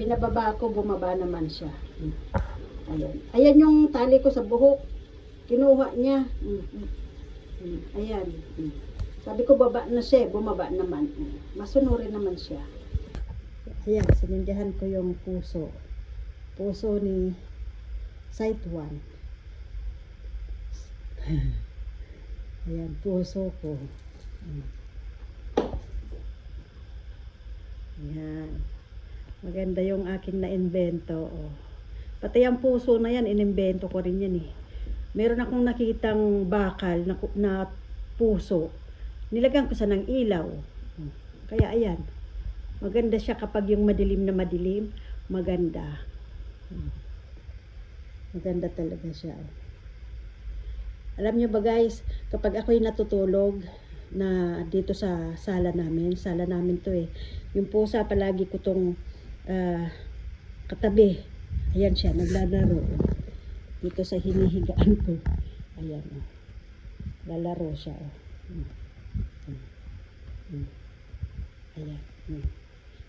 pinababa ko, bumaba naman siya. Ayan. Ayan yung tali ko sa buhok. Kinuha niya. Ayan. Sabi ko baba na siya, bumaba naman. Masunurin naman siya. Ayan, sinindihan ko yung puso. Puso ni Site 1. Ayan, puso ko. Ayan. Maganda yung aking na-invento. Oh. Pati ang puso na yan, inimbento ko rin yan eh. Meron akong nakitang bakal na, na puso. Nilagyan ko sa ng ilaw. Kaya ayan. Maganda siya kapag yung madilim na madilim. Maganda. Maganda talaga siya. oh. Alam niyo ba guys, kapag ako'y natutulog na dito sa sala namin, sala namin to eh. Yung pusa palagi ko tong ah, katabi. Ayan siya, naglalaro. Dito sa hinihigaan ko. Ayan. Oh. Lalaro siya. Oh. Mm. Mm. Mm. Ayan.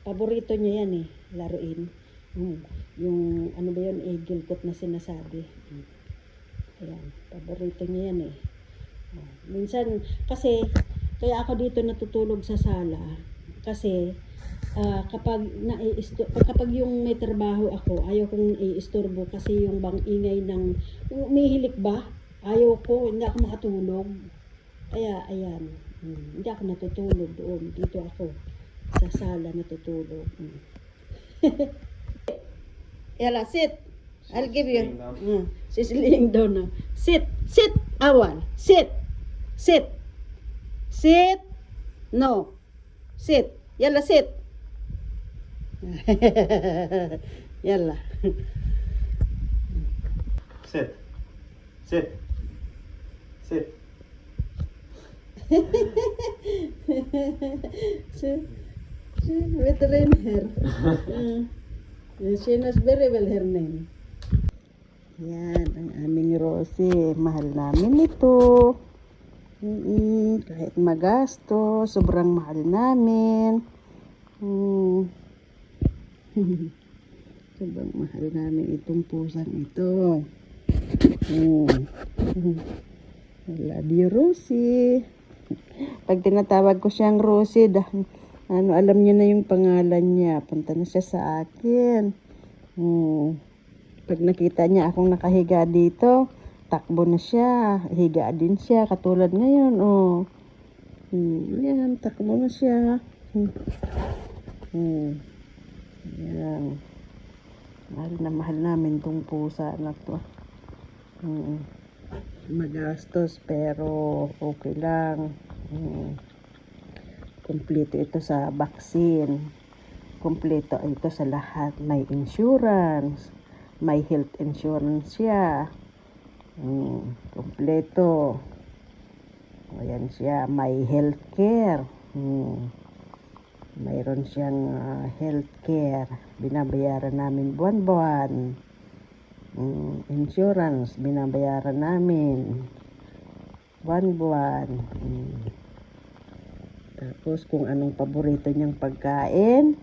Paborito niya yan eh, laruin. Yung ano ba yun, eagle coat na sinasabi. Mm. Ayan, paborito niya yan eh. Minsan, kasi, kaya ako dito natutulog sa sala. Kasi, ah, kapag na kapag yung may trabaho ako, ayaw kong i-istorbo kasi yung bang ingay ng, umihilik ba? Ayaw ko, hindi ako makatulog. Kaya, ayan, hmm, hindi ako natutulog doon. Dito ako, sa sala natutulog. Hmm. Yala, sit. I'll give you. Mm, she's laying down now. Sit, sit, Awal. Sit, sit, sit. No, sit. Yalla, sit. Yalla. Sit. Sit. Sit. will train her. Mm. She knows very well her name. Yan, ang aming Rosie. Mahal namin ito. Mm, kahit magasto, sobrang mahal namin. Mm. sobrang mahal namin itong pusang ito. Mm. I love you, Rosie. Pag tinatawag ko siyang Rosie, dah, ano, alam niya na yung pangalan niya. Punta na siya sa akin. Hmm. Pag nakita niya akong nakahiga dito, takbo na siya. Higa din siya. Katulad ngayon, oh. Hmm. Yan, takbo na siya. Hmm. Hmm. Yan. Mahal na mahal namin tong pusa na to. Hmm. Magastos pero okay lang. Hmm. Kompleto ito sa vaccine. Kompleto ito sa lahat. May insurance. May health insurance siya. Hmm. Kompleto. Ayan siya. May health care. Hmm. Mayroon siyang ah, health care. Binabayaran namin buwan-buwan. Mm, insurance, binabayaran namin. Buwan-buwan. Mm. Tapos kung anong paborito niyang pagkain,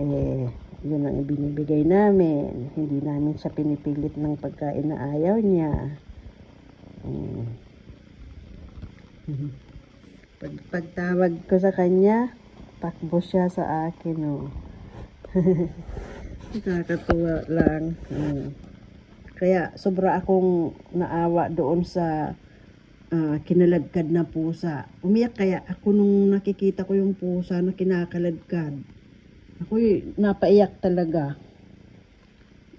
eh, yun ang ibinibigay namin. Hindi namin siya pinipilit ng pagkain na ayaw niya. Mm. Pag, pagtawag ko sa kanya, takbo siya sa akin, oh. Nakakatuwa lang. Mm. Kaya sobra akong naawa doon sa ah, kinaladkad na pusa. Umiyak kaya ako nung nakikita ko yung pusa na kinakaladkad. Ako napaiyak talaga.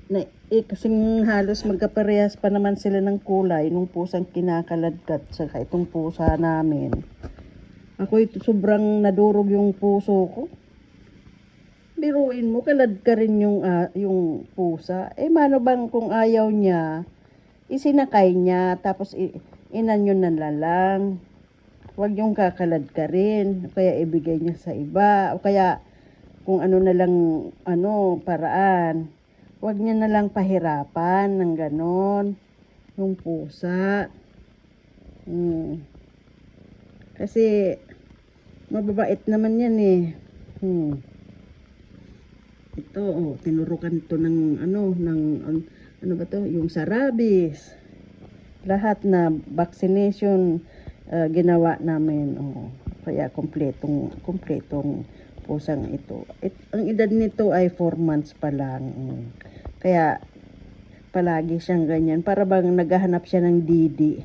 Na, eh, kasing halos magkaparehas pa naman sila ng kulay nung pusang kinakaladkad sa itong pusa namin. Ako ito sobrang nadurog yung puso ko biruin mo, kalad ka rin yung, ah, yung pusa. Eh, mano bang kung ayaw niya, isinakay niya, tapos i- inan yun na lang. Huwag yung kakalad ka rin, o kaya ibigay niya sa iba, o kaya kung ano na lang, ano, paraan. Huwag niya na lang pahirapan ng ganon, yung pusa. Hmm. Kasi, mababait naman yan eh. Hmm. Ito, oh, tinurukan to ng ano, ng an- ano ba to? Yung sa. Lahat na vaccination ah, ginawa namin. Oh. Kaya kompletong kompletong pusang ito. It, ang edad nito ay 4 months pa lang. Kaya palagi siyang ganyan. Para bang naghahanap siya ng didi.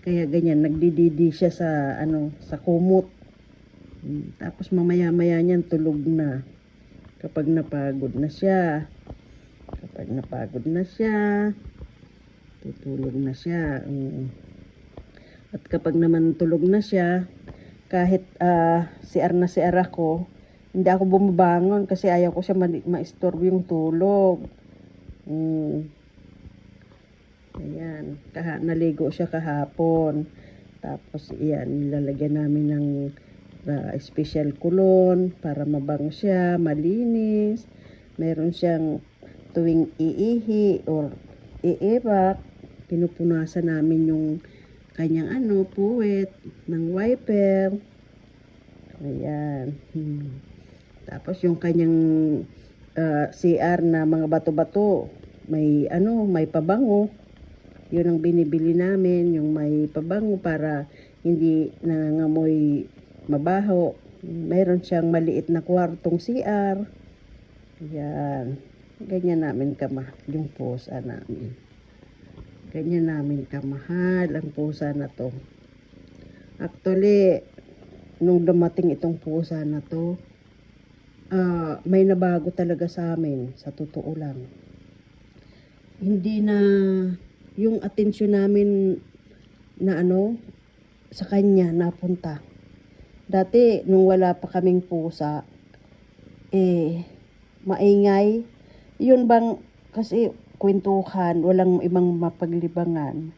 Kaya ganyan, nagdididi siya sa ano, sa kumot. Tapos mamaya-maya niyan tulog na. Kapag napagod na siya. Kapag napagod na siya, tutulog na siya. Mm. At kapag naman tulog na siya, kahit ah, CR na CR ako, hindi ako bumabangon kasi ayaw ko siya ma- ma-istorbo yung tulog. Mm. Ayan, kaha, naligo siya kahapon. Tapos iyan, nilalagyan namin ng ah, special kulon para mabango siya, malinis. Meron siyang tuwing iihi or iibak, pinupunasan namin yung kanyang ano, puwet ng wiper. Ayan. Hmm. Tapos yung kanyang ah, CR na mga bato-bato, may ano, may pabango. Yun ang binibili namin, yung may pabango para hindi nangangamoy mabaho. Mayroon siyang maliit na kwartong CR. Ayan. Ganyan namin kama yung pusa namin. Ganyan namin kamahal ang pusa na to. Actually, nung dumating itong pusa na to, ah, may nabago talaga sa amin, sa totoo lang. Hindi na yung atensyon namin na ano, sa kanya napunta. Dati, nung wala pa kaming pusa, eh, maingay. Yun bang, kasi kwentuhan, walang ibang mapaglibangan.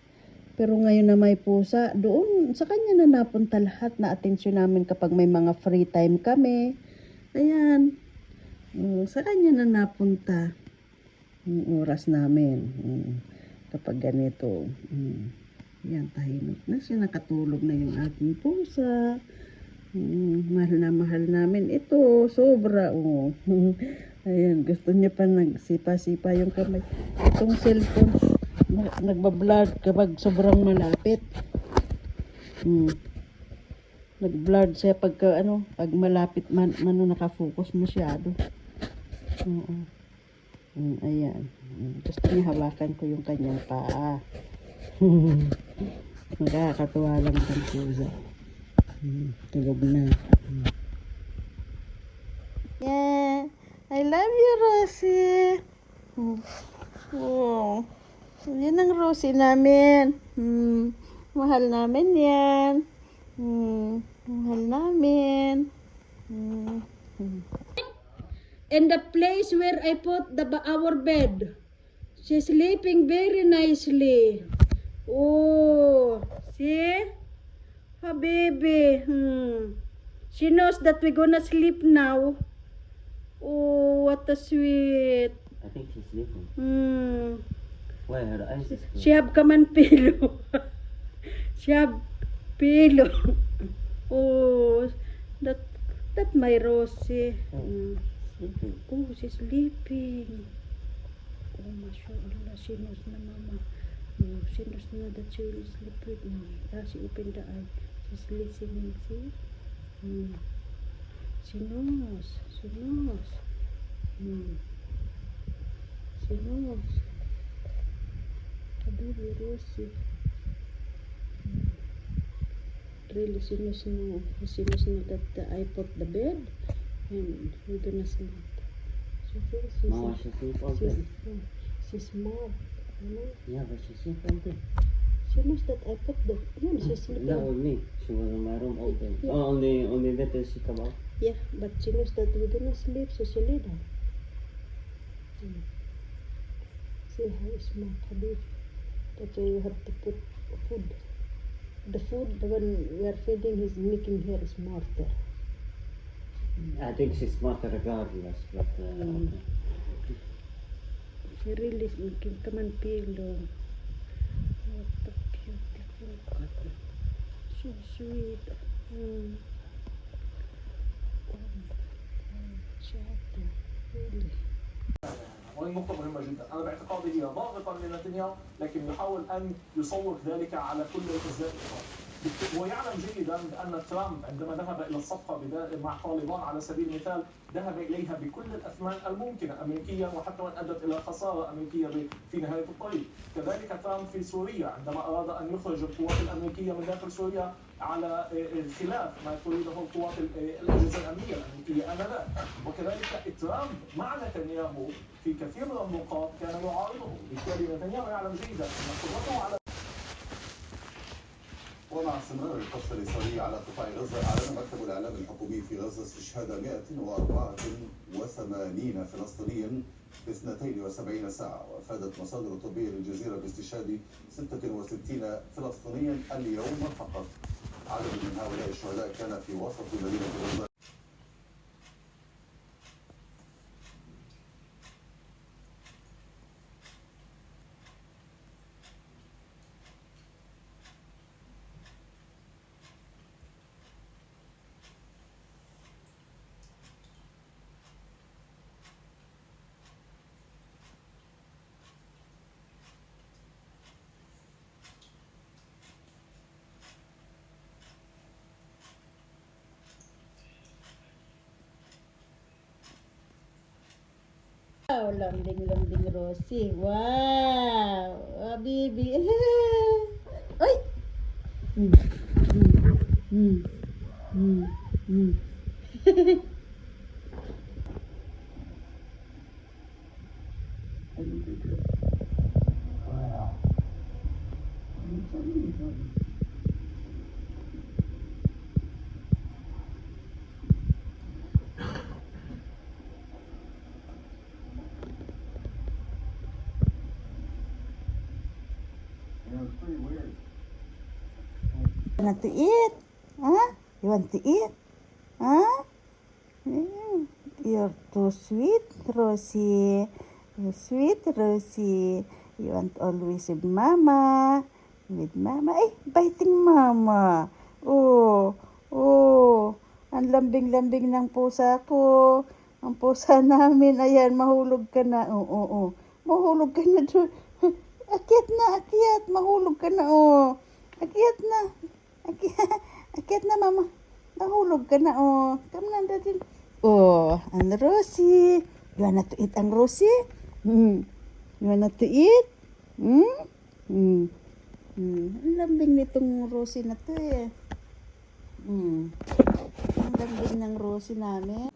Pero ngayon na may pusa, doon sa kanya na napunta lahat na atensyon namin kapag may mga free time kami. Ayan. Mm, sa kanya na napunta yung oras namin. Mm, kapag ganito. Mm, tahimik na siya. Nakatulog na yung aking pusa. Mm, mahal na mahal namin ito. Sobra. Oh. Ayan, gusto niya pa nagsipa-sipa yung kamay. Itong cellphone, na- nagbablur kapag sobrang malapit. Hmm. Nag-blurred siya pagka ano, pag malapit man, man nakafocus masyado. Oo. Mm, ayan. Mm, gusto niya hawakan ko yung kanyang paa. Nakakatuwa lang itong pusa. Mm, tulog na. Mm. Yeah. I love you, Rosie. Mm. Wow. Yan ang Rosie namin. Mm. Mahal namin yan. Mm. Mahal namin. Mm. Mm. And the place where I put the our bed. She's sleeping very nicely. Oh, see? Ha, baby. Hmm. She knows that we're gonna sleep now. Oh, what a sweet. I think she's sleeping. Hmm. Why her eyes is closed? She have come and pillow. she have pillow. oh, that that my Rosie. Hmm. Sleeping. Oh, she's sleeping. Oh, mashallah, she knows na mama. Oh, she knows na that she will sleep with me. Ah, she opened the eye. She's listening, see? Hmm. She knows. Hmm. Knows. Habibi, Rosie. Hmm. Really, na. She knows na that I put the bed and we're gonna sleep. So she's, she's, all she's, day. she's smart. You know? Yeah, but she sleep all day. She knows that I put the, yeah, she's sleeping. Not with me. She was in my room day. Yeah. Oh, only only later she come out. Yeah, but she knows that we're gonna sleep, so she lay down. Mm. See how smart Habib. That's why you have to put food. The food, the one we are feeding, is making her smarter. I think she's smarter regardless, but uh, Mm. She really is making come and pillow. What a beautiful. So sweet. Mm. نقطة مهمة جدا، أنا باعتقادي هي ضاغطة لنتنياهو لكن يحاول أن يسوق ذلك على كل الأجزاء الأخرى. ويعلم جيدا بأن ترامب عندما ذهب إلى الصفقة بدا- مع طالبان على سبيل المثال ذهب إليها بكل الأثمان الممكنة أمريكيا وحتى وإن أدت إلى خسارة أمريكية ب- في نهاية الطريق. كذلك ترامب في سوريا عندما أراد أن يخرج القوات الأمريكية من داخل سوريا على آه، آه، خلاف ما تريده القوات ال- آه، الأجهزة الأمنية الأمريكية آنذاك. وكذلك ترامب مع نتنياهو في كثير من النقاط كان يعارضه، بالتالي نتنياهو يعلم جيدا أن قدرته على ومع استمرار القصف الإسرائيلي على قطاع غزة أعلن مكتب الإعلام الحكومي في غزة استشهاد 184 فلسطينيا في 72 ساعة وأفادت مصادر طبية للجزيرة باستشهاد 66 فلسطينيا اليوم فقط. عدد من هؤلاء الشهداء كان في وسط مدينة غزة Wow, lambing-lambing Rosie. Wow! Ah, baby. Ay! Mm. Mm. Mm. Mm. Mm. Want to eat? Huh? You want to eat? Huh? You're too sweet, Rosie. You're sweet, Rosie. You want always with Mama. With Mama. Ay, biting Mama. Oh, oh. Ang lambing-lambing ng pusa ko. Ang pusa namin. Ayan, mahulog ka na. Oo, oo, oo. Mahulog ka na doon. Akyat na, akyat. Mahulog ka na, oh. Akyat na. Akyat na, mama. Nahulog ka na, oh. Come na, daddy. Oh, ang Rosie. You wanna to eat ang Rosie? Hmm. You wanna to eat? Hmm? Hmm. Hmm. Ang lambing nitong Rosie na to, eh. Hmm. Ang lambing ng Rosie namin.